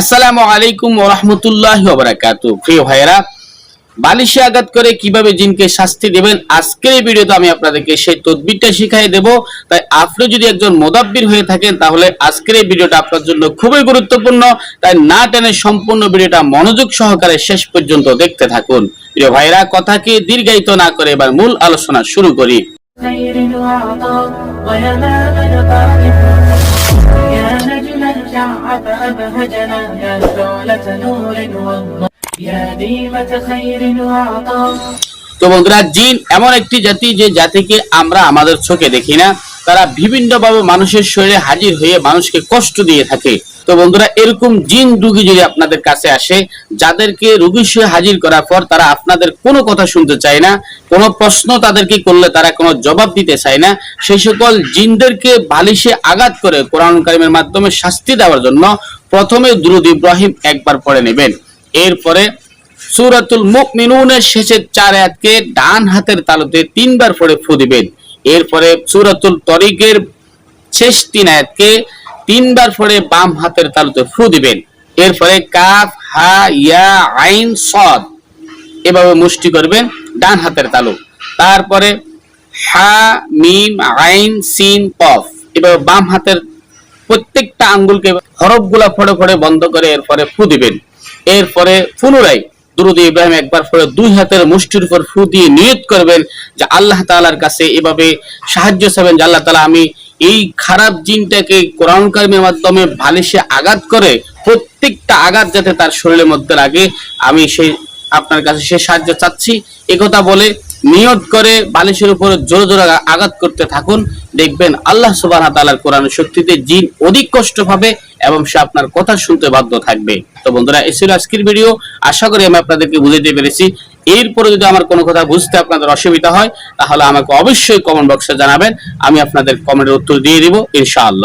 আসসালামু আলাইকুম ওরহমতুল্লাহ বারাকাতু প্রিয় ভাইয়েরা, বালিশে আঘাত করে কীভাবে জিনকে শাস্তি দেবেন? আজকের এই ভিডিওতে আমি আপনাদেরকে সেই তদবিরটা শিখাই দেব। তাই আপনি যদি একজন মোদাব্বির হয়ে থাকেন, তাহলে আজকের এই ভিডিওটা আপনার জন্য খুবই গুরুত্বপূর্ণ। তাই না টেনে সম্পূর্ণ ভিডিওটা মনোযোগ সহকারে শেষ পর্যন্ত দেখতে থাকুন। প্রিয় ভাইরা কথাকে দীর্ঘায়িত না করে এবার মূল আলোচনা শুরু করি। شعب أبهجنا يا شعلة نور والله يا ديمة خير وعطاء তো বন্ধুরা জিন এমন একটি জাতি যে জাতিকে আমরা আমাদের চোখে দেখি না তারা বিভিন্নভাবে মানুষের শরীরে হাজির হয়ে মানুষকে কষ্ট দিয়ে থাকে তো বন্ধুরা, এরকম জিন রুগী যদি আপনাদের কাছে আসে, যাদেরকে রুগী সে হাজির করার পর তারা আপনাদের কোনো কথা শুনতে চায় না, কোনো প্রশ্ন তাদেরকে করলে তারা কোনো জবাব দিতে চায় না, সেই সকল জিনদেরকে বালিশে আঘাত করে কোরআন কারিমের মাধ্যমে শাস্তি দেওয়ার জন্য প্রথমে দুরুদ ইব্রাহিম একবার পড়ে নেবেন। এরপরে সূরাতুল মুমিনুনের শেষের চার আয়াতকে ডান হাতের তালুতে তিনবার পড়ে ফু দিবেন। এরপরে সূরাতুল তরিকের শেষ তিন আয়াতকে তিনবার পরে বাম হাতের তালুতে ফু দিবেন। এরপরে কাফ, হা, ইয়া, আইন, সদ এভাবে মুষ্টি করবেন ডান হাতের তালু। তারপরে হা, মিম, আইন, সিন, কফ এভাবে বাম হাতের প্রত্যেকটা আঙ্গুলকে হরফগুলা ফড়ে ফড়ে বন্ধ করে এরপরে ফু দিবেন। এরপরে পুনরায় দুরুদ ইব্রাহিম একবার পরে দুই হাতের মুষ্টির উপর ফু দিয়ে নিয়ত করবেন যে আল্লাহ তালার কাছে এভাবে সাহায্য চাবেন যে আল্লাহ তালা আমি এই খারাপ জিনটাকে কোরআন কারিমের মাধ্যমে আঘাত করে প্রত্যেকটা আঘাত যাতে তার শরীরের মধ্যে লাগে, আমি সেই আপনার কাছে সে সাহায্য চাচ্ছি। একথা বলে নিয়ত করে বালিশের উপরে জোরে জোরে আঘাত করতে থাকুন। দেখবেন আল্লাহ সুবাহ তাআলার কোরআন শক্তিতে জিন অধিক কষ্ট পাবে এবং সে আপনার কথা শুনতে বাধ্য থাকবে। তো বন্ধুরা, এই আজকের ভিডিও। আশা করি আমি আপনাদেরকে বুঝাতে পেরেছি। এরপরে যদি আমার কোনো কথা বুঝতে আপনাদের অসুবিধা হয়, তাহলে আমাকে অবশ্যই কমেন্ট বক্সে জানাবেন। আমি আপনাদের কমেন্টের উত্তর দিয়ে দিব, ইনশাআল্লাহ।